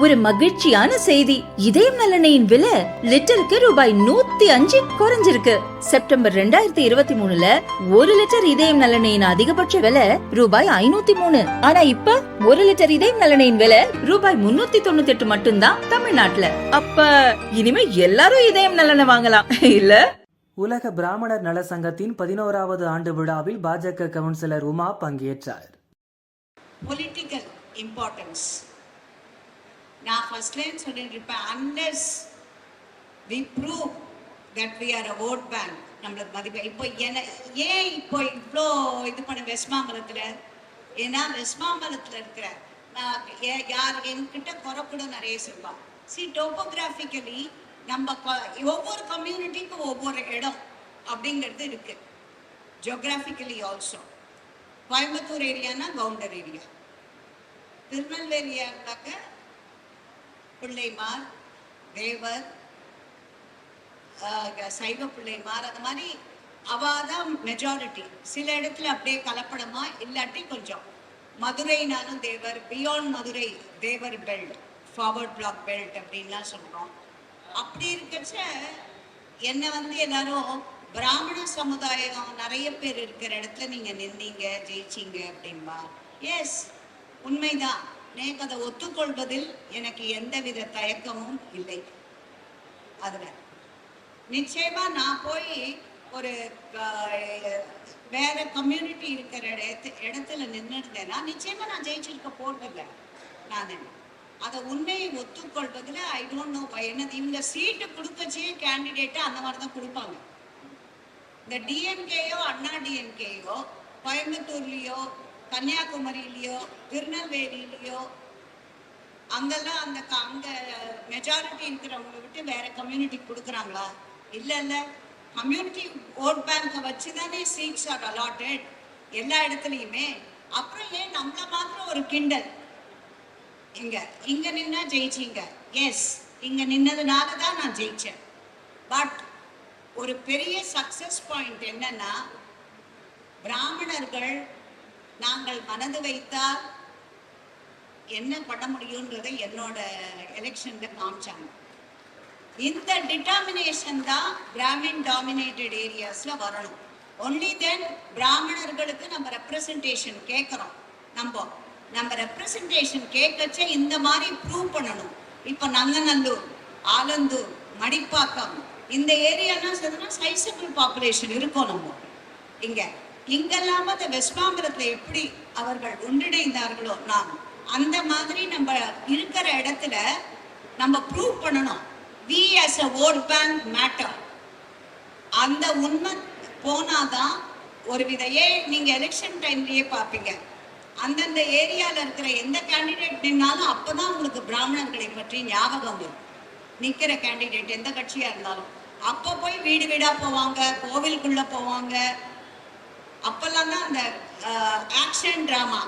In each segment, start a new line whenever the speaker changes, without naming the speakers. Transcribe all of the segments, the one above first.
ஒரு மகிழ்ச்சியான செய்தி. இதயம் நலனையின் விலை லிட்டருக்கு ரூபாய் நூத்தி அஞ்சு குறைஞ்சிருக்கு. செப்டம்பர் ரெண்டாயிரத்தி இருபத்தி மூணுல ஒரு லிட்டர் இதயம் நலனையின் அதிகபட்ச விலை ரூபாய் ஐநூத்தி மூணு. ஆனா இப்ப ஒரு லிட்டர் இதயம் நலனையின் விலை ரூபாய் முன்னூத்தி தொண்ணூத்தி எட்டு மட்டும்தான் தமிழ்நாட்டுல. அப்ப இனிமே எல்லாரும் இதயம் நலனை வாங்கலாம். இல்ல?
உலக பிராமணர் நல சங்கத்தின் பதினோராவது ஆண்டு விழாவில் பாஜக கவுன்சிலர் உமா பங்கேற்றார்.
பொலிட்டிக்கல் இம்பார்ட்டன்ஸ் நான் ஃபர்ஸ்ட்லேன்னு சொல்லிட்டு இருப்பேன் unless we prove that we are a vote bank நம்மளுக்கு மதிப்பு இப்போ என ஏன் இப்போ இவ்வளோ இது பண்ண வெஸ்மாம்பலத்தில் ஏன்னா வெஸ்மாம்பலத்தில் இருக்கிற நான் ஏ- யார் என்கிட்ட குறை கூட நிறைய சொல்லுவாள் சி டோபோகிராஃபிக்கலி நம்ம ஒவ்வொரு கம்யூனிட்டிக்கும் ஒவ்வொரு இடம் அப்படிங்கிறது இருக்கு. ஜியோகிராஃபிக்கலி ஆல்சோ கோயம்புத்தூர் ஏரியானா கவுண்டர் ஏரியா திருநெல்வேலியா இருந்தாக்க பிள்ளைமார் தேவர் ஆஹ் சைவ பிள்ளைமார் அந்த மாதிரி அவாதான் மெஜாரிட்டி சில இடத்துல அப்படியே கலப்படமா இல்லாட்டி கொஞ்சம். மதுரைனாலும் Thevar beyond Madurai Thevar belt Forward Bloc belt அப்படின்லாம் சொல்றோம். அப்படி இருக்கச்ச என்னை வந்து எல்லாரும் பிராமண சமுதாயம் நிறைய பேர் இருக்கிற இடத்துல நீங்க நின்னீங்க ஜெயிச்சீங்க அப்படின்பா. எஸ் உண்மைதான். எனக்கு அதை ஒத்துக்கொள்வதில் எனக்கு எந்தவித தயக்கமும் இல்லை. அதுல நிச்சயமா நான் போய் ஒரு வேற கம்யூனிட்டி இருக்கிற இடத்து இடத்துல நின்றுருந்தேன்னா நிச்சயமாக நிச்சயமா நான் ஜெயிச்சிருக்க போறதில்லை. நான். அதை உண்மையை ஒத்துக்கொள்வதில் ஐ டோன்ட் நோ என்னது இவங்க சீட்டு கொடுக்கச்சே கேண்டிடேட்டு அந்த மாதிரி தான் கொடுப்பாங்க. இந்த டிஎம்கேயோ அண்ணா டிஎம்கேயோ கோயம்புத்தூர்லேயோ கன்னியாகுமரியிலையோ திருநெல்வேலியிலையோ அங்கெல்லாம் அந்த க- அங்க மெஜாரிட்டி இருக்கிறவங்களை விட்டு வேற கம்யூனிட்டி கொடுக்குறாங்களா? இல்ல இல்ல. கம்யூனிட்டி ஓட் பேங்கை வச்சு தானே சீட்ஸ் ஆர் அலாட்டட் எல்லா இடத்துலையுமே. அப்புறம் ஏன் நம்மள மாத்திரம் ஒரு கிண்டல்? இங்க இங்க நின்னா ஜெயிச்சீங்க. எஸ் இங்க நின்னதுனால தான் நான் ஜெயிச்சேன். பட் ஒரு பெரிய சக்சஸ் பாயிண்ட் என்னன்னா பிராமணர்கள் நாங்கள் மனது வைத்தால் என்ன பண்ண முடியுன்றதை என்னோட எலெக்ஷன்ல காமிச்சாங்க. இந்த டிட்டர்மினேஷன் தான் பிராமின் டாமினேட்டட் ஏரியாஸ்ல வரணும். ஒன்லி தென் பிராமணர்களுக்கு நம்ம ரெப்ரசன்டேஷன் கேட்குறோம். நம்ம நம்ம ரெப்ரசன்டேஷன் கேட்கச்சே இந்த மாதிரி ப்ரூவ் பண்ணணும். இப்போ நங்கநல்லூர் ஆலந்தூர் மடிப்பாக்கம் இந்த ஏரியாலாம் சொன்னா சைசபிள் பாப்புலேஷன் இருக்கும் நம்ம. இங்கே இங்கெல்லாம் அந்த வெஸ்மாம்பலத்துல எப்படி அவர்கள் ஒன்றிணைந்தார்களோ நாம் அந்த மாதிரி நம்ம இருக்கிற இடத்துல நம்ம ப்ரூவ் பண்ணணும். We as a vote bank matter அந்த உண்மை போனாதான் ஒரு வித ஏன் நீங்க எலெக்ஷன் டைம்லயே பார்ப்பீங்க. அந்தந்த ஏரியால இருக்கிற எந்த கேண்டிடேட் நின்னாலும் அப்பதான் உங்களுக்கு பிராமணர்களை பற்றி ஞாபகம் வரும். நிக்கிற கேண்டிடேட் எந்த கட்சியா இருந்தாலும். அப்ப போய் வீடு வீடா போவாங்க கோவிலுக்குள்ள போவாங்க அப்பெல்லாம் தான் அந்த ஆக்ஷன் ட்ராமா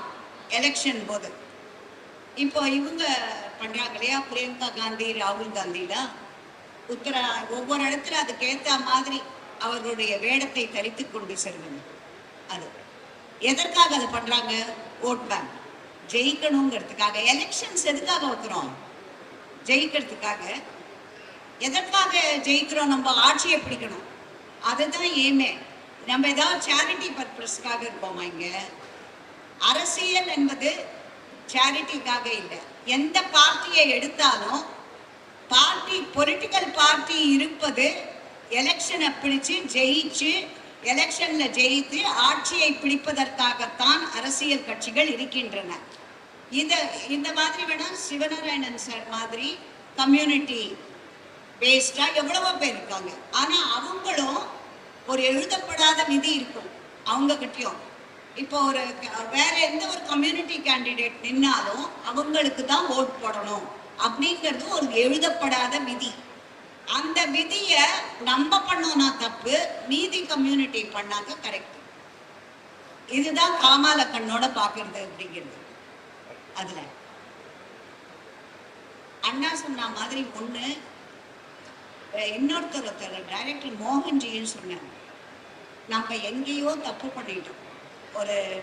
எலெக்ஷன் போது. இப்போ இவங்க பண்ணுறாங்க இல்லையா? பிரியங்கா காந்தி ராகுல் காந்திலாம். உத்தரா ஒவ்வொரு இடத்துல அதுக்கேற்ற மாதிரி அவர்களுடைய வேடத்தை தரித்து கொண்டு செல்வது அது. எதற்காக அது பண்ணுறாங்க ஓட் பேங்க் ஜெயிக்கணுங்கிறதுக்காக. எலெக்ஷன்ஸ் எதுக்காக வைக்கிறோம்? ஜெயிக்கிறதுக்காக. எதற்காக ஜெயிக்கிறோம்? நம்ம ஆட்சியை பிடிக்கணும். அதுதான் ஏமே நம்ம ஏதாவது சேரிட்டி பர்பஸ்க்காக இருப்போமா இங்க? அரசியல் என்பது சேரிட்டிக்காக இல்லை. எந்த பார்ட்டியை எடுத்தாலும் பார்ட்டி பொலிட்டிக்கல் பார்ட்டி இருப்பது எலெக்ஷனை பிடிச்சு ஜெயிச்சு எலெக்ஷன்ல ஜெயித்து ஆட்சியை பிடிப்பதற்காகத்தான் அரசியல் கட்சிகள் இருக்கின்றன. இந்த இந்த மாதிரி வேணா சிவநாராயணன் சார் மாதிரி கம்யூனிட்டி பேஸ்டா எவ்வளவோ பேர் இருக்காங்க. ஆனா அவங்களும் ஒரு எழுதப்படாத நிதி இருக்கும். அவங்க கிட்டயும். இப்போ ஒரு வேற எந்த ஒரு கம்யூனிட்டி கேண்டிடேட் நின்னாலும் அவங்களுக்கு தான் ஓட் போடணும். அப்படிங்கிறது ஒரு எழுதப்படாத விதி. அந்த விதிய நம்ம பண்ணோம்னா தப்பு மீதி கம்யூனிட்டி பண்ணாக்க கரெக்ட் இதுதான் காமால கண்ணோட பாக்குறது அப்படிங்கிறது. அதுல. அண்ணா சொன்ன மாதிரி ஒண்ணு இன்னொருத்தர் ஒருத்தர் டைரக்டர் மோகன்ஜின்னு சொன்னாங்க. நம்ம எங்கேயோ தப்பு பண்ணிட்டோம். ஒரு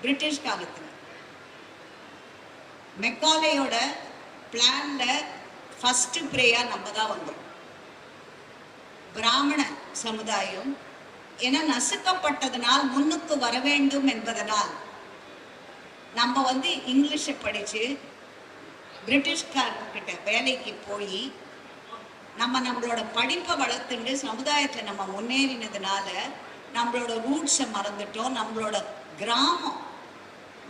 பிரிட்டிஷ் காலத்தில். மெக்காலேயோட பிளான்ல ஃபர்ஸ்ட் ப்ரேயா நம்ம தான் வந்தோம். பிராமண சமுதாயம் என நசுக்கப்பட்டதனால் முன்னுக்கு வர வேண்டும் என்பதனால் நம்ம வந்து இங்கிலீஷை படிச்சு பிரிட்டிஷ்காரர்கிட்ட வேலைக்கு போய் நம்ம நம்மளோட படிப்பை வளர்த்துட்டு சமுதாயத்துல நம்ம முன்னேறினதுனால நம்மளோட ரூட்ஸை மறந்துட்டோம். நம்மளோட கிராமம்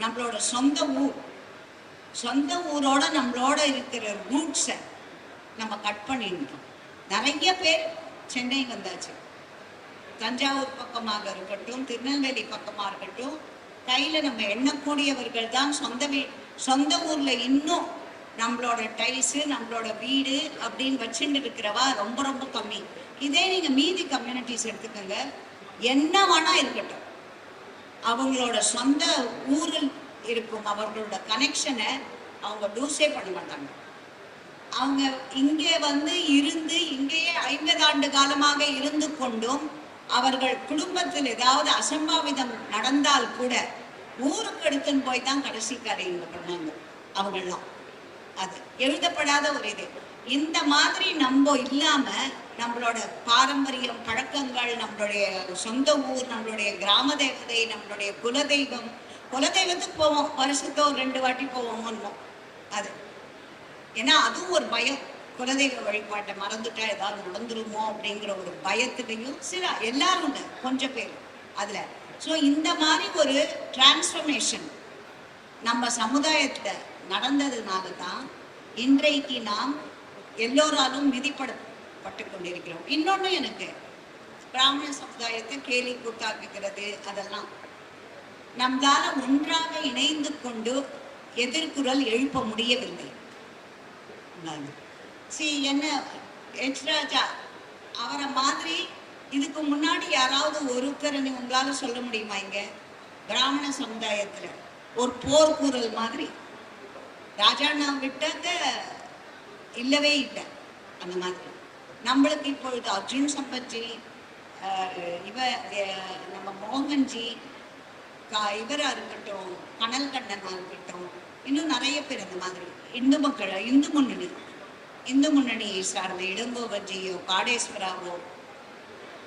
நம்மளோட சொந்த ஊர் சொந்த ஊரோட நம்மளோட இருக்கிற ரூட்ஸை நம்ம கட் பண்ணிட்டோம் நிறைய பேர் சென்னை வந்தாச்சு. தஞ்சாவூர் பக்கமாக இருக்கட்டும் திருநெல்வேலி பக்கமாக இருக்கட்டும் கையில் நம்ம எண்ணக்கூடியவர்கள் தான் சொந்த வீ சொந்த ஊரில் இன்னும் நம்மளோட டைல்ஸு நம்மளோட வீடு அப்படின்னு வச்சுட்டு இருக்கிறவா ரொம்ப ரொம்ப கம்மி. இதே நீங்கள் மீதி கம்யூனிட்டிஸ் எடுத்துக்கோங்க. என்ன வேணா இருக்கட்டும். அவங்களோட சொந்த ஊரில் இருக்கும் அவர்களோட கனெக்ஷனை அவங்க லூஸே பண்ண மாட்டாங்க. அவங்க இங்கே வந்து இருந்து இங்கேயே ஐம்பது ஆண்டு காலமாக இருந்து கொண்டும் அவர்கள் குடும்பத்தில் ஏதாவது அசம்பாவிதம் நடந்தால் கூட ஊருக்கு எடுத்துன்னு போய் தான் கடைசி காரியங்க பண்ணாங்க. அவங்கெல்லாம் அது. எழுதப்படாத ஒரு இது. இந்த மாதிரி நம்ம இல்லாம நம்மளோட பாரம்பரியம் பழக்கங்கள் நம்மளுடைய சொந்த ஊர் நம்மளுடைய கிராம தேவதை நம்மளுடைய குலதெய்வம் குலதெய்வத்துக்கு போவோம். வருஷத்தோ ரெண்டு வாட்டி போவோமோ அது. ஏன்னா அதுவும் ஒரு பயம். குலதெய்வ வழிபாட்டை மறந்துட்டா ஏதாவது நடந்துருமோ அப்படிங்கிற ஒரு பயத்துலையும் சில எல்லாரும் இல்லை கொஞ்சம் பேர். அதுல. ஸோ இந்த மாதிரி ஒரு டிரான்ஸ்ஃபர்மேஷன் நம்ம சமுதாயத்தை நடந்ததுனால தான் இன்றைக்கு நாம் எல்லோராலும் மிதிப்படப்பட்டு கொண்டிருக்கிறோம் இன்னொன்று எனக்கு பிராமண சமுதாயத்தை கேலி கூத்தாக்குகிறது அதெல்லாம். நம்மளால ஒன்றாக இணைந்து கொண்டு எதிர்குரல் எழுப்ப முடியவில்லை. சி என்ன எச் ராஜா அவரை மாதிரி இதுக்கு முன்னாடி யாராவது ஒருத்தர் உங்களால சொல்ல முடியுமா இங்க? பிராமண சமுதாயத்துல ஒரு போர்க்குரல் மாதிரி. ராஜாண்ணா விட்டாக்க இல்லவே இல்லை. அந்த மாதிரி. நம்மளுக்கு இப்பொழுது அர்ஜுன் சம்பத்ஜி அஹ், இவ நம்ம மோகன்ஜி கா- இருக்கட்டும் கனல் கண்ணனாக இருக்கட்டும் இன்னும் நிறைய பேர் இந்த மாதிரி. இந்து மக்கள் இந்து முன்னணி. இந்து முன்னணியை சார்ந்த இளங்கோவர்ஜியோ காடேஸ்வராவோ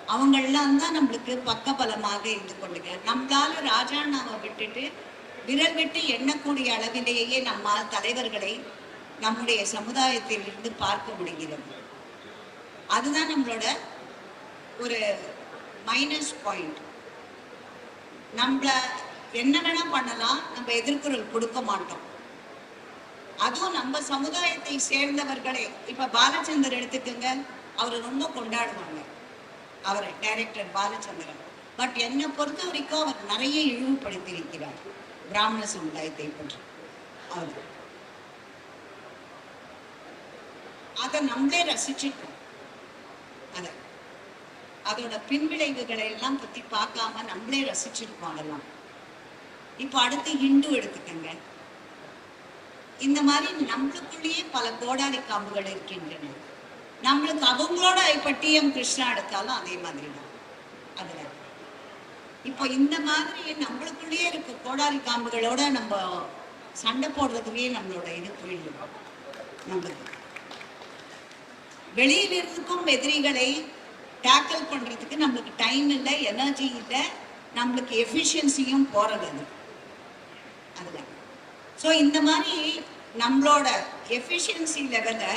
அவங்கெல்லாம் தான் நம்மளுக்கு பக்க பலமாக இருந்து கொண்டுங்க. நம்மளால ராஜாண்ணாவை விட்டுட்டு விரல் விட்டு எண்ணக்கூடிய அளவிலேயே நம்மால் தலைவர்களை நம்முடைய சமுதாயத்தில் இருந்து பார்க்க முடிகிறது. அதுதான் நம்மளோட ஒரு மைனஸ் பாயிண்ட் நம்மள என்ன வேணா பண்ணலாம் நம்ம எதிர்குரல் கொடுக்க மாட்டோம். அதுவும் நம்ம சமுதாயத்தை சேர்ந்தவர்களே இப்ப பாலச்சந்தர் எடுத்துக்கோங்க அவரை ரொம்ப கொண்டாடுவாங்க அவர் டைரக்டர் பாலச்சந்திரன். பட் என்னை பொறுத்த வரைக்கும் அவர் நிறைய இழிவுபடுத்தி இருக்கிறார் பிராமண சமுதாயத்தை பற்றி அவர் அதை நம்மளே ரசிச்சிருக்கோம். அதை. அதோட பின்விளைவுகளை எல்லாம் பத்தி பார்க்காம நம்மளே ரசிச்சிருக்கோம் அதெல்லாம். இப்போ அடுத்து ஹிந்து எடுத்துக்கங்க. இந்த மாதிரி நம்மளுக்குள்ளேயே பல கோடாரி காம்புகள் இருக்கின்றன. நம்மளுக்கு அவங்களோட இப்ப டி எம் கிருஷ்ணா எடுத்தாலும் அதே மாதிரி தான். இப்போ இந்த மாதிரி நம்மளுக்குள்ளேயே இருக்க. கோடாரி காம்புகளோட நம்ம சண்டை போடுறதுலயே நம்மளோட இது போயிடும் நம்மளுக்கு வெளியில் இருக்கும் எதிரிகளை டேக்கிள் பண்றதுக்கு நம்மளுக்கு டைம் இல்லை எனர்ஜி இல்லை. நம்மளுக்கு எஃபிஷியன்சியும் போறது அது. அதுல. ஸோ இந்த மாதிரி நம்மளோட எஃபிஷியன்சி லெவலை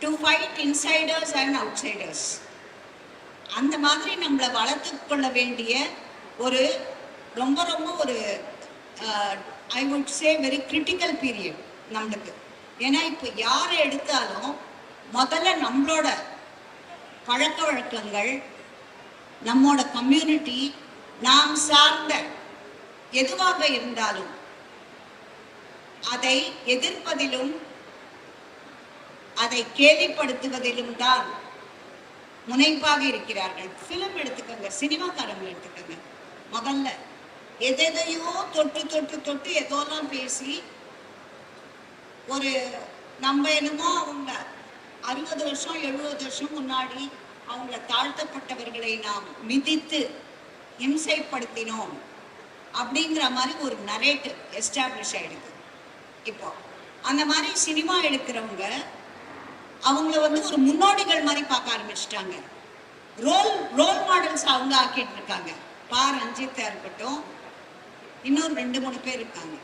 to fight insiders and outsiders அந்த மாதிரி நம்மளை வளர்த்து கொள்ள வேண்டிய ஒரு ரொம்ப ரொம்ப ஒரு I would say very critical period நம்மளுக்கு. ஏன்னா இப்போ யாரை எடுத்தாலும் முதல்ல நம்மளோட பழக்க வழக்கங்கள் நம்மோட கம்யூனிட்டி நாம் சார்ந்த எதுவாக இருந்தாலும் அதை எதிர்ப்பதிலும் அதை கேலிப்படுத்துவதிலும் தான் முனைப்பாக இருக்கிறார்கள். ஃபிலிம் எடுத்துக்கோங்க சினிமாக்காரங்க எடுத்துக்கோங்க. முதல்ல எதையோ தொட்டு தொட்டு தொட்டு எதோலாம் பேசி ஒரு நம்ம என்னமோ அவங்க அறுபது வருஷம் எழுபது வருஷம் முன்னாடி அவங்கள தாழ்த்தப்பட்டவர்களை நாம் மிதித்து இம்சைப்படுத்தினோம் அப்படிங்கிற மாதிரி ஒரு நரேட்டிவ் எஸ்டாப்ளிஷ் ஆயிடுது. இப்போ அந்த மாதிரி சினிமா எடுக்கிறவங்க அவங்கள வந்து ஒரு முன்னோடிகள் மாதிரி பார்க்க ஆரம்பிச்சிட்டாங்க. ரோல் ரோல் மாடல்ஸ் அவங்க ஆக்கிட்டு இருக்காங்க. பா ரஞ்சித்தா இருக்கட்டும். இன்னொரு ரெண்டு மூணு பேர் இருக்காங்க.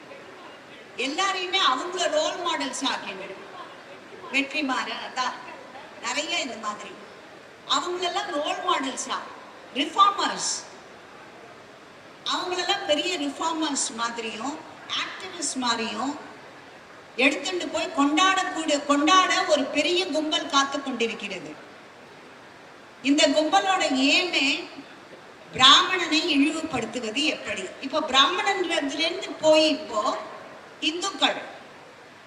எல்லாரையுமே அவங்கள ரோல் மாடல்ஸ் ஆக்கிட்டு வெற்றி மாற அதான் நிறைய இந்த மாதிரி. அவங்களெல்லாம் ரோல் மாடல்ஸா ரிஃபார்மர்ஸ் அவங்களெல்லாம் பெரிய ரிஃபார்மர்ஸ் மாதிரியும் ஆக்டிவிஸ்ட் மாதிரியும் எடுத்துட்டு போய் கொண்டாடக்கூடிய கொண்டாட ஒரு பெரிய கும்பல் காத்து கொண்டிருக்கிறது. இந்த கும்பலோட ஏமே பிராமணனை இழிவுபடுத்துவது எப்படி? இப்போ பிராமணன்றதுலேருந்து போய் இப்போ இந்துக்கள்.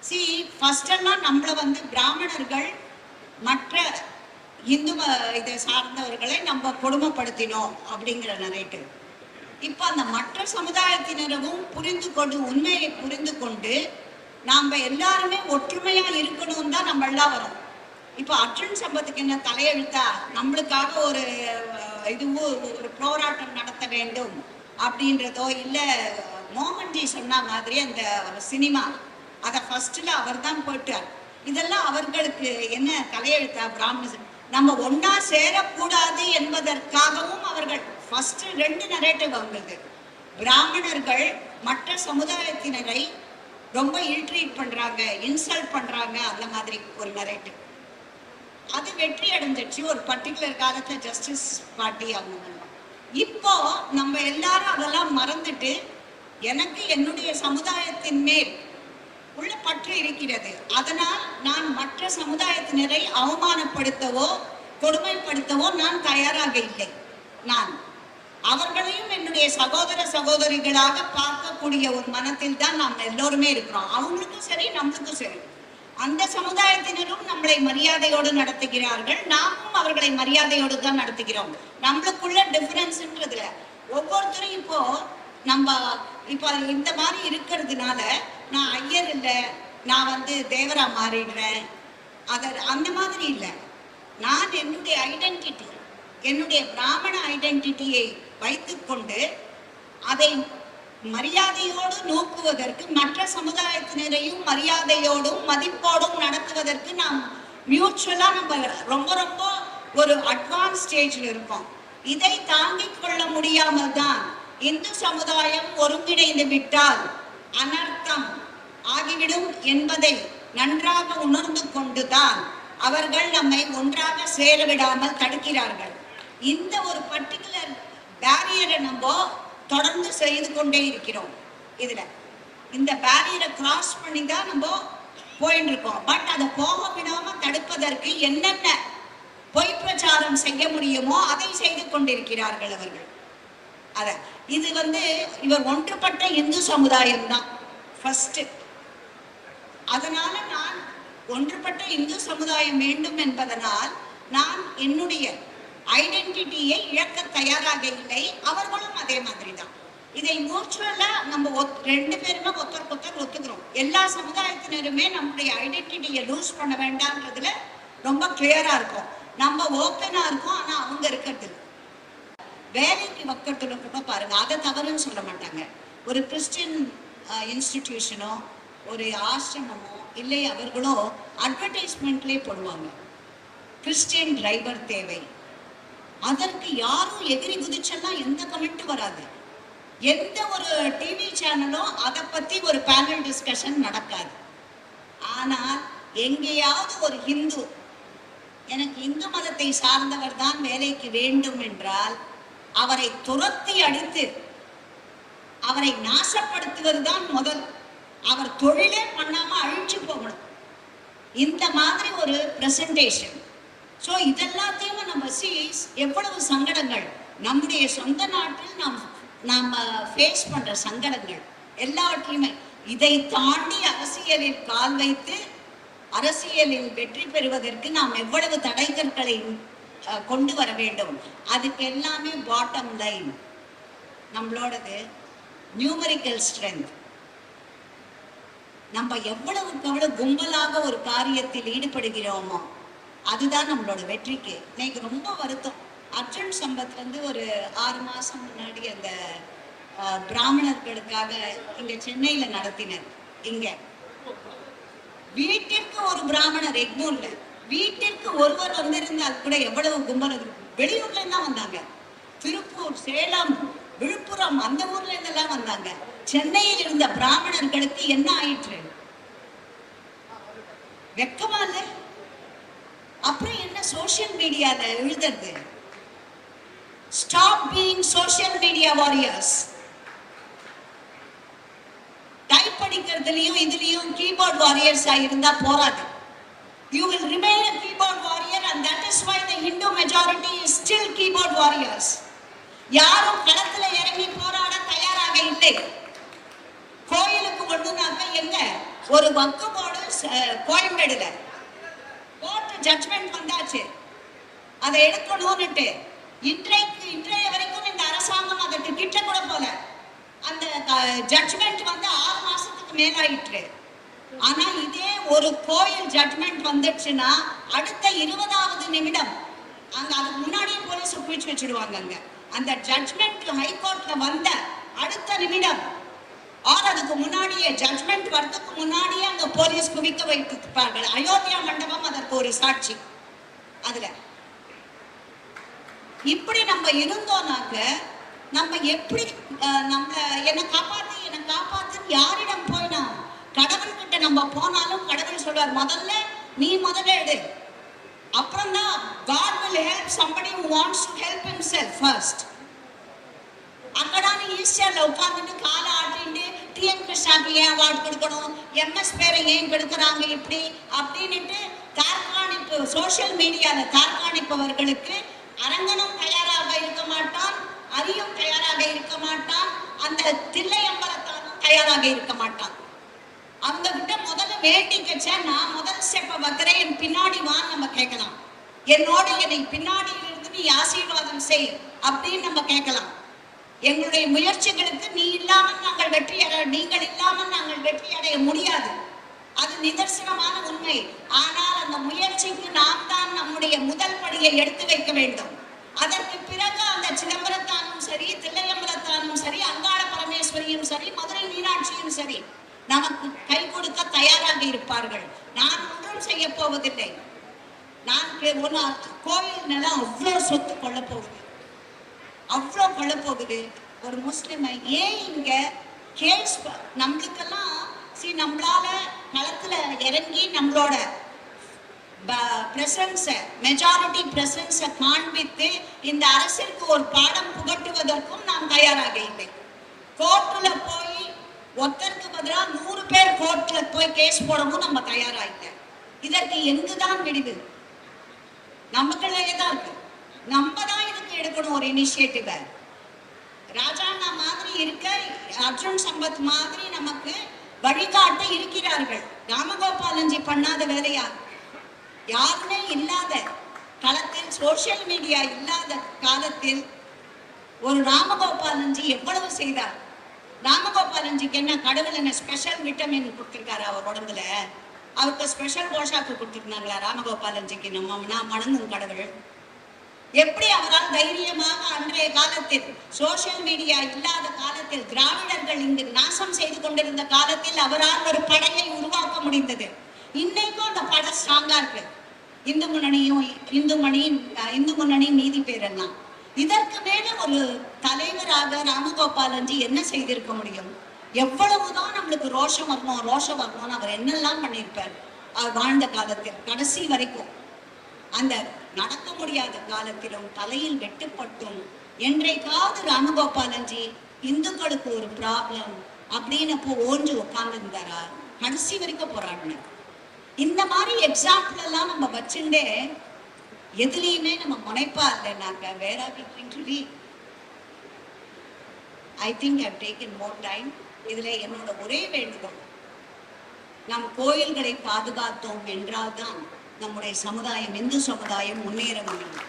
சி ஃபஸ்டெல்லாம் நம்மளை வந்து பிராமணர்கள் மற்ற இந்து ம- இதை சார்ந்தவர்களை நம்ம கொடுமைப்படுத்தினோம் அப்படிங்கிற நரேட்டிவ் இப்போ அந்த மற்ற சமுதாயத்தினரும் புரிந்து கொண்டு உண்மையை புரிந்து கொண்டு நாம் எல்லாருமே ஒற்றுமையா இருக்கணும் தான் நம்ம எல்லாம் வரோம். இப்போ அர்ஜுன் சம்பத்துக்கு என்ன தலையெழுத்தா? நம்மளுக்காக ஒரு இதுவும் ஒரு போராட்டம் நடத்த வேண்டும் அப்படின்றதோ இல்லை மோகன்ஜி சொன்ன மாதிரி அந்த சினிமா அதை ஃபர்ஸ்டில் அவர் தான் போயிட்டார் இதெல்லாம் அவர்களுக்கு என்ன தலையெழுத்தா பிராமண நம்ம ஒன்னா சேரக்கூடாது என்பதற்காகவும் அவர்கள் ஃபர்ஸ்ட் ரெண்டு நரேட்டிவ் அவங்களுக்கு பிராமணர்கள் மற்ற சமுதாயத்தினரை ரொம்ப இல்ட்ரீட் பண்றாங்க இன்சல்ட் பண்றாங்க அந்த மாதிரி ஒரு நரேட்டிவ் அது வெற்றி அடைஞ்சிச்சு ஒரு பர்டிகுலர் காலத்துல ஜஸ்டிஸ் பார்ட்டி அவங்க இப்போ நம்ம எல்லாரும் அதெல்லாம் மறந்துட்டு எனக்கு என்னுடைய சமுதாயத்தின் மேல் உள்ள பற்று இருக்கிறது. அதனால் நான் மற்ற சமுதாயத்தினரை அவமானப்படுத்தவோ கொடுமைப்படுத்தவோ நான் தயாராக இல்லை. நான் அவர்களையும் என்னுடைய சகோதர சகோதரிகளாக பார்க்கக்கூடிய ஒரு மனத்தில் தான் நாம் எல்லோருமே இருக்கிறோம். அவங்களுக்கும் சரி நம்மளுக்கும் சரி. அந்த சமுதாயத்தினரும் நம்மளை மரியாதையோடு நடத்துகிறார்கள். நாமும் அவர்களை மரியாதையோடு தான் நடத்துகிறோம். நம்மளுக்குள்ள டிஃபரன்ஸ்ன்றதுல ஒவ்வொருத்தரும் இப்போ நம்ம இப்போ இந்த மாதிரி இருக்கிறதுனால நான் ஐயர் இல்லை நான் வந்து தேவரா மாறிடுறேன். அத அந்த மாதிரி இல்லை. நான் என்னுடைய ஐடென்டிட்டி என்னுடைய பிராமண ஐடென்டிட்டியை வைத்துக்கொண்டு அதை மரியாதையோடு நோக்குவதற்கு மற்ற சமுதாயத்தினரையும் மரியாதையோடும் மதிப்போடும் நடத்துவதற்கு நாம் மியூச்சுவலா நம்ம ரொம்ப ரொம்ப ஒரு அட்வான்ஸ் ஸ்டேஜில் இருக்கோம். இதை தாங்கிக் கொள்ள முடியாமல் தான் இந்து சமுதாயம் ஒருங்கிணைந்து விட்டால் அனர்த்தம் ஆகிவிடும் என்பதை நன்றாக உணர்ந்து கொண்டுதான் அவர்கள் நம்மை ஒன்றாக சேர விடாமல் தடுக்கிறார்கள். இந்த ஒரு பர்டிகுலர் பேரியரை நம்ம தொடர்ந்து செய்து கொண்டே இருக்கிறோம் இதுல. இந்த பேரியரை கிராஸ் பண்ணி தான் நம்ம போயிட்டு இருக்கோம் பட் அதை போக விடாம தடுப்பதற்கு என்னென்ன பொய் பிரச்சாரம் செய்ய முடியுமோ அதை செய்து கொண்டிருக்கிறார்கள் அவர்கள். அத இது வந்து இவர் ஒன்றுபட்ட இந்து சமுதாயம் தான். ஃபர்ஸ்ட் அதனால நான் ஒன்றுபட்ட இந்து சமுதாயம் வேண்டும் என்பதனால் நான் என்னுடைய ஐடென்டிட்டியை இழக்க தயாராக இல்லை. அவர்களும் அதே மாதிரி தான் இதை மியூச்சுவலா நம்ம ஒத்- ரெண்டு பேருமே ஒருத்தருக்கு ஒருத்தர் ஒத்துக்கிறோம். எல்லா சமுதாயத்தினருமே நம்முடைய ஐடென்டிட்டியை லூஸ் பண்ண வேண்டாம்ன்றதுல ரொம்ப கிளியரா இருக்கும். நம்ம ஓப்பனா இருக்கோம் ஆனா அவங்க இருக்கிறது வேலைக்கு வக்கத்துல கூட பாருங்க அதை தவறுன்னு சொல்ல மாட்டாங்க. ஒரு கிறிஸ்டின் இன்ஸ்டிடியூஷனோ ஒரு ஆசிரமமோ இல்லை அவர்களோ அட்வர்டைஸ்மெண்ட்லேயே போடுவாங்க. கிறிஸ்டியன் டிரைவர் தேவை. அதற்கு யாரும் எதிரி குதிச்செல்லாம் எந்த கமெண்ட் வராது. எந்த ஒரு டிவி சேனலும் அதை பத்தி ஒரு பேனல் டிஸ்கஷன் நடக்காது. ஆனால் எங்கேயாவது ஒரு ஹிந்து எனக்கு இந்து மதத்தை சார்ந்தவர் தான் வேலைக்கு வேண்டும் என்றால் அவரை துரத்தி அடித்து அவரை நாசப்படுத்துவது தான் முதல். அவர் தொழிலே பண்ணாம அழிஞ்சு போகணும். இந்த மாதிரி ஒரு பிரசன்டேஷன் ஸோ இதெல்லாத்தையும் நம்ம சீஸ் எவ்வளவு சங்கடங்கள். நம்முடைய சொந்த நாட்டில் நாம் நாம் ஃபேஸ் பண்ணுற சங்கடங்கள். எல்லாவற்றையுமே. இதை தாண்டி அரசியலில் கால் வைத்து அரசியலில் வெற்றி பெறுவதற்கு நாம் எவ்வளவு தடைகற்களை கொண்டு வர வேண்டும். அதுக்கு எல்லாமே பாட்டம் லைன் நம்மளோடது நியூமரிக்கல் ஸ்ட்ரென்த் நம்ம எவ்வளவுக்கு எவ்வளவு கும்பலாக ஒரு காரியத்தில் ஈடுபடுகிறோமோ அதுதான் நம்மளோட வெற்றிக்கு. இன்னைக்கு ரொம்ப வருத்தம். அர்ஜுன் சம்பத்ல வந்து ஒரு ஆறு மாசம் முன்னாடி அந்த அஹ், பிராமணர்களுக்காக இங்க சென்னையில நடத்தினர். இங்க. வீட்டிற்கு ஒரு பிராமணர் எக்மூர்ல வீட்டிற்கு ஒருவர் வந்திருந்தால் கூட எவ்வளவு கும்பல் வெளியூர்ல எல்லாம் வந்தாங்க. திருப்பூர் சேலம் விழுப்புரம் அந்த ஊர்ல இருந்தெல்லாம் வந்தாங்க. சென்னையில் இருந்த பிராமணர்களுக்கு என்ன ஆயிற்று? வெக்கமா இல்லை? அப்புறம் என்ன சோஷியல் மீடியால எழுதுறது? Stop being social media warriors type படிக்கிறதுலயும் இதுலயும் கீபோர்ட் வாரியர்ஸ் இருந்தா போராது you will remain a keyboard warrior and that is why the hindu majority is still keyboard warriors யாரும் களத்துல இறங்கி போராட தயாராக இல்லை. கோயிலுக்கு ஒண்ணுனாக்க எங்க? ஒரு வக்கு கோயம்பேடுல. ஜட்மெண்ட் வந்தாச்சு. அதை எடுக்கணும்னுட்டு இன்றைக்கு இன்றைய வரைக்கும் இந்த அரசாங்கம் அதற்கு கிட்ட கூட போல அந்த ஜட்மெண்ட் வந்து ஆறு மாசத்துக்கு மேலாயிற்று. ஆனா இதே ஒரு கோயில் ஜட்மெண்ட் வந்துச்சுன்னா அடுத்த இருபதாவது நிமிடம் அங்க அதுக்கு முன்னாடியே போலீஸ் குவிச்சு வச்சிடுவாங்க அங்க அந்த ஜட்மெண்ட் ஹைகோர்ட்ல வந்த அடுத்த நிமிடம் ஆர் அதுக்கு முன்னாடியே ஜட்மெண்ட் வரதுக்கு முன்னாடியே அங்க போலீஸ் குவிக்க வைத்திருப்பார்கள். அயோத்தியா மண்டபம் அதற்கு ஒரு சாட்சி. அதுல. இப்படி நம்ம இருந்தோம்னாக்க நம்ம எப்படி நம்ம என்னை காப்பாத்து என்னை காப்பாத்துன்னு யாரிடம் போயினா கடவுள் கடவுள்கிட்ட நம்ம போனாலும் கடவுள் சொல்வார் முதல்ல நீ முதல்ல எடு. அப்புறம் தான் God help somebody somebody to help to self first அங்கடா அங்கடான ஈஸ்டர்ல உட்கார்ந்துட்டு காலை ஆட்டிட்டு டிஎன் கிருஷ்ணாக்கு ஏன் அவார்டு கொடுக்கணும். எம்எஸ் பேரை ஏன் கெடுக்கிறாங்க இப்படி? அப்படின்னுட்டு கார்காணிப்பு சோஷியல் மீடியால கார்காணிப்பவர்களுக்கு அரங்கனும் தயாராக இருக்க மாட்டான் அரியும் தயாராக இருக்க மாட்டான் அந்த தில்லையம்பலத்தானும் தயாராக இருக்க மாட்டான். அவங்க கிட்ட முதல்ல வேட்டி வேண்டிக்கச்ச நான் முதல் ஸ்டெப்பை வைக்கிறேன் என் பின்னாடி வான்னு நம்ம கேட்கலாம். என்னோட என்னை பின்னாடி இருந்து நீ ஆசீர்வாதம் செய் அப்படின்னு நம்ம கேட்கலாம். எங்களுடைய முயற்சிகளுக்கு நீ இல்லாமல் நாங்கள் வெற்றி அடைய நீங்கள் இல்லாமல் நாங்கள் வெற்றி அடைய முடியாது. அது நிதர்சனமான உண்மை. ஆனால் அந்த முயற்சிக்கு நாம் தான் நம்முடைய முதல் படியை எடுத்து வைக்க வேண்டும். அதற்கு பிறகு அந்த சிதம்பரத்தானும் சரி தில்லையம்பலத்தானும் சரி அங்காள பரமேஸ்வரியும் சரி மதுரை மீனாட்சியும் சரி நமக்கு கை கொடுக்க தயாராக இருப்பார்கள். நான் ஒன்றும் செய்ய போவதில்லை. நான் கே- கோயில் நிலம் அவ்வளோ சொத்து கொள்ள போவதில்லை அவ்வளோ கொலை போகுது ஒரு முஸ்லீமை ஏன் இங்கே கேஸ் நம்மளுக்கெல்லாம் சரி நம்மளால நிலத்துல இறங்கி நம்மளோட பிரசன்ஸை மெஜாரிட்டி பிரசன்ஸை காண்பித்து இந்த அரசிற்கு ஒரு பாடம் புகட்டுவதற்கும் நாம் தயாராக இல்லை. கோர்ட்டில் போய் ஒருத்தருக்கு பதிலாக நூறு பேர் கோர்ட்டில் போய் கேஸ் போடவும் நம்ம தயாராகிட்டேன் இல்லை. இதற்கு எங்குதான் விடுது நமக்குள்ளேயே தான் இருக்கு. நம்ம தான் இதுக்கு எடுக்கணும் ஒரு இனிஷியேட்டிவை ராஜாண்ணா மாதிரி இருக்க அர்ஜுன் சம்பத் மாதிரி நமக்கு வழிகாட்ட இருக்கிறார்கள். ராமகோபாலன்ஜி பண்ணாத வேலையா? யாருமே இல்லாத களத்தில் சோசியல் மீடியா இல்லாத காலத்தில் ஒரு ராமகோபாலன்ஜி எவ்வளவு செய்தார்? ராமகோபாலன்ஜிக்கு என்ன கடவுள் என்ன ஸ்பெஷல் விட்டமின் கொடுத்துருக்காரு அவர் உடம்புல? அவருக்கு ஸ்பெஷல் போஷாக்கு கொடுத்துருந்தாங்களா ராமகோபாலன்ஜிக்கு? நம்ம நான் மணந்தும் கடவுள். எப்படி அவரால் தைரியமாக அன்றைய காலத்தில் சோஷியல் மீடியா இல்லாத காலத்தில் திராவிடர்கள் இங்கு நாசம் செய்து கொண்டிருந்த காலத்தில் அவரால் ஒரு படையை உருவாக்க முடிந்தது. இன்னைக்கும் அந்த படம் ஸ்ட்ராங்கா இருக்கு. இந்து முன்னணியும் இந்து மணியின் இந்து முன்னணியும் நீதி பேரெல்லாம். இதற்கு மேல ஒரு தலைவராக ராமகோபாலன்ஜி என்ன செய்திருக்க முடியும்? எவ்வளவுதான் நம்மளுக்கு ரோஷம் வரணும் ரோஷம் வரணும்னு அவர் என்னெல்லாம் பண்ணியிருப்பார்? அவர் வாழ்ந்த காலத்தில் கடைசி வரைக்கும். அந்த நடக்க முடியாத காலத்திலும் தலையில் வெட்டுப்பட்டும். என்றைக்காவது ராமகோபாலன்ஜி இந்துக்களுக்கு ஒரு ப்ராப்ளம் அப்படின்னு போ ஓஞ்சு உட்கார்ந்துருந்தாரா கடைசி வரைக்கும் போராடினார். இந்த மாதிரி எக்ஸாம்பிள் எல்லாம் நம்ம வச்சுட்டே எதுலேயுமே நம்ம முனைப்பா இல்லைனாக்க வேற சொல்லி. I think I taken more time இதுல என்னோட ஒரே வேண்டுகோள். நம் கோயில்களை பாதுகாத்தோம் என்றால்தான் நம்முடைய சமுதாயம் இந்து சமுதாயம் முன்னேற முடியும்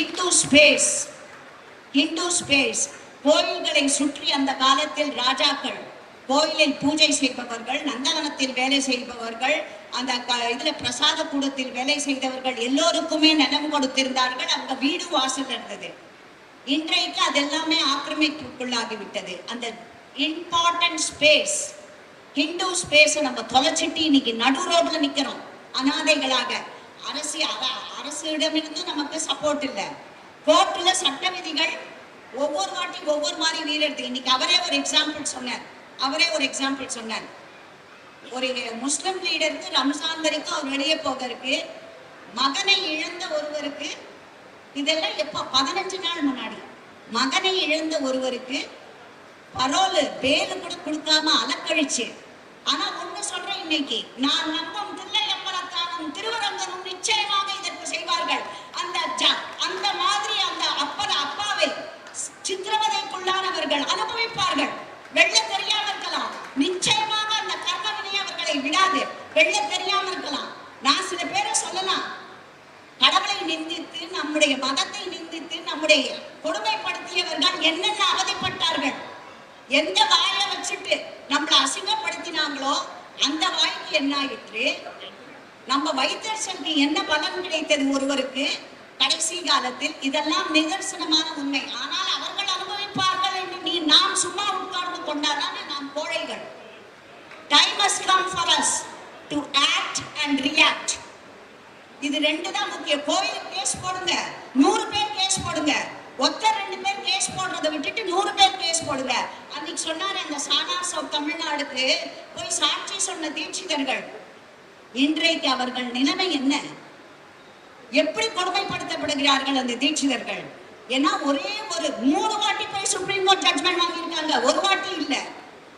இந்து ஸ்பேஸ் இந்து ஸ்பேஸ் கோயில்களை சுற்றி அந்த காலத்தில் ராஜாக்கள் கோயிலில் பூஜை செய்பவர்கள் நந்தவனத்தில் வேலை செய்பவர்கள் அந்த இதுல பிரசாத கூடத்தில் வேலை செய்தவர்கள் எல்லோருக்குமே நிலம் கொடுத்திருந்தார்கள். அவங்க வீடு வாசல் இருந்தது. இன்றைக்கு அதெல்லாமே ஆக்கிரமிப்புக்குள்ளாகிவிட்டது. அந்த இம்பார்ட்டன்ட் ஸ்பேஸ் ஹிந்து ஸ்பேஸை நம்ம தொலைச்சிட்டு இன்னைக்கு நடு ரோட்ல நிக்கிறோம். அனாதைகளாக. அரசு அரசிடமிருந்து நமக்கு சப்போர்ட் இல்லை. கோர்ட்டில் சட்ட விதிகள் ஒவ்வொரு வாட்டி ஒவ்வொரு மாதிரி வீரத்து இன்னைக்கு அவரே ஒரு எக்ஸாம்பிள் சொன்னார். அவரே ஒரு எக்ஸாம்பிள் சொன்னார். ஒரு முஸ்லிம் லீடருக்கு ரம்ஜான் வரைக்கும் அவர் வெளியே போகிறதுக்கு மகனை இழந்த ஒருவருக்கு இதெல்லாம் எப்ப? பதினஞ்சு நாள் முன்னாடி. மகனை இழந்த ஒருவருக்கு பரோலு பேரு கூட கொடுக்காம அலக்கழிச்சு. ஆனா ஒண்ணு சொல்றேன் இன்னைக்கு. நான் நம்பும் தில்லையம்பலத்தானும் திருவரங்கனும் நிச்சயமாக இதற்கு செய்வார்கள். அந்த அந்த மாதிரி அந்த அப்பன அப்பாவை சித்திரவதைக்குள்ளானவர்கள் அனுபவிப்பார்கள். வெள்ள தெரியாம இருக்கலாம். நிச்சயமாக அந்த கர்மவினை அவர்களை விடாது. வெள்ள தெரியாம இருக்கலாம். நான் சில பேரை சொல்லலாம். கடவுளை நிந்தித்து நம்முடைய மதத்தை நிந்தித்து நம்முடைய கொடுமைப்படுத்தியவர்கள் என்னென்ன அவதிப்பட்டார்கள்? எந்த வாயை வச்சுட்டு நம்மளை அசிங்கப்படுத்தினாங்களோ அந்த வாய்க்கு என்ன ஆயிற்று நம்ம வைத்தரசனுக்கு என்ன பலன் கிடைத்தது ஒருவருக்கு? கடைசி காலத்தில் இதெல்லாம் நிதர்சனமான உண்மை. ஆனால் அவர்கள் அனுபவிப்பார்கள் என்று நீ நாம் சும்மா உட்கார்ந்து கொண்டாதான் நாம் கோழைகள்? Time has come for us to act and react. இது ரெண்டு தான் முக்கிய கோயிலுக்கு கேஸ் போடுங்க. நூறு பேர் கேஸ் போடுங்க. ஒத்த ரெண்டு பேர் கேஸ் போடுறதை விட்டுட்டு நூறு பேர் கேஸ் போடுங்க. அன்னைக்கு சொன்னார் அந்த சானாஸ் ஆஃப் தமிழ்நாடுக்கு போய் சாட்சி சொன்ன தீட்சிதர்கள். இன்றைக்கு அவர்கள் நிலைமை என்ன? எப்படி கொடுமைப்படுத்தப்படுகிறார்கள் அந்த தீட்சிதர்கள்? ஏன்னா ஒரே ஒரு மூணு வாட்டி போய் சுப்ரீம் கோர்ட் ஜட்மெண்ட் வாங்கியிருக்காங்க. ஒரு வாட்டி இல்ல.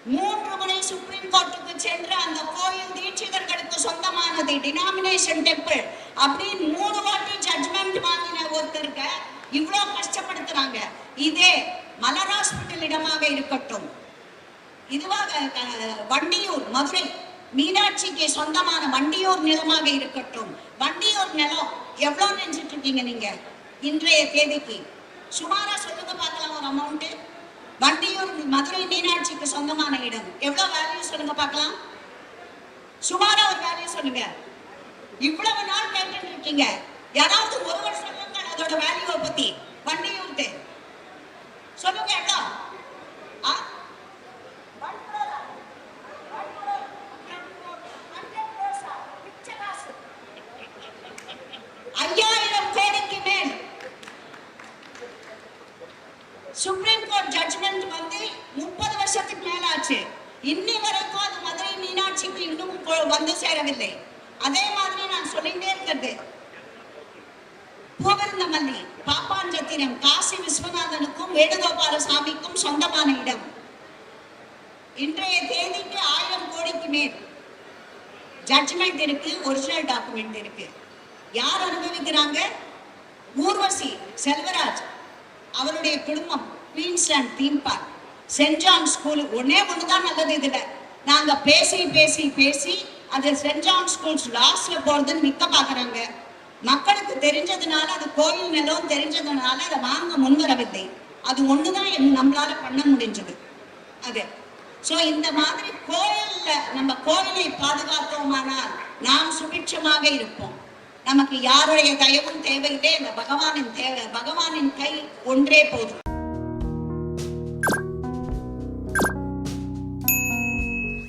மூன்று முறை சுப்ரீம் கோர்ட்டுக்கு சென்று அந்த கோயில் தீட்சிதர்களுக்கு சொந்தமானது டினாமினேஷன் டெம்பிள் அப்படின்னு மூணு வாட்டி ஜட்மெண்ட் வாங்கின ஒருத்தருக்க இவ்வளோ கஷ்டப்படுத்துறாங்க. இதே மலர் ஹாஸ்பிட்டல் இடமாக இருக்கட்டும். இதுவாக வண்டியூர் மதுரை மீனாட்சிக்கு சொந்தமான வண்டியூர் நிலமாக இருக்கட்டும். வண்டியூர் நிலம் எவ்வளவு நினைச்சிட்டு இருக்கீங்க நீங்க? இன்றைய தேதிக்கு. சுமாரா சொல்லுங்க பார்க்கலாம் ஒரு அமௌண்ட் வண்டியூர் மதுரை மீனாட்சிக்கு சொந்தமான இடம். எவ்வளவு வேல்யூ சொல்லுங்க பார்க்கலாம்? சுமாரா ஒரு வேல்யூ சொல்லுங்க. இவ்வளவு நாள் கேட்டுட்டு இருக்கீங்க. யாராவது ஒருவர் சொல்லுங்கள் அதோட வேல்யூவை பத்தி வண்டியூர்க்கு சொல்லுங்க எவ்வளோ ஆ ஐயாயிரம் கோடிக்கு மேல் சுப்ரீம் கோர்ட் ஜட்ஜ்மெண்ட் வந்து முப்பது வருஷத்துக்கு மேல ஆச்சு இன்னி வரைக்கும் அது மதுரை மீனாட்சிக்கு இன்னும் கொ- வந்து சேரவில்லை அதே மாதிரி நான் சொல்லிட்டே இருக்கிறது பூவர்ணமல்லி பாப்பாஞ்சத்திரம் காசி விஸ்வநாதனுக்கும் வேணுகோபால சாமிக்கும் சொந்தமான இடம் இன்றைய தேதிக்கு ஆயிரம் கோடிக்கு மேல் ஜட்ஜ்மெண்ட் இருக்கு ஒரிஜினல் டாக்குமெண்ட் இருக்கு. யார் அனுபவிக்கிறாங்க? ஊர்வசி செல்வராஜ் அவருடைய குடும்பம் Queensland theme park Saint John school ஒன்னே ஒண்ணுதான் நல்லது இதுல. நாங்க பேசி பேசி பேசி அது சென்ட் ஜான் ஸ்கூல்ஸ் லாஸ்ட்ல போறதுன்னு நிக்க பாக்குறாங்க. மக்களுக்கு தெரிஞ்சதுனால அது கோயில் நிலம் தெரிஞ்சதுனால அதை வாங்க முன்வரவில்லை. அது ஒண்ணுதான் என்- நம்மளால பண்ண முடிஞ்சது. அது சோ இந்த மாதிரி கோயில்ல நம்ம கோயிலை பாதுகாத்தோமானால் நாம் சுபிட்சமாக இருப்போம். நமக்கு யாருடைய தயவும் தேவையில்லை இந்த பகவானின் தேவை பகவானின் கை ஒன்றே போதும்.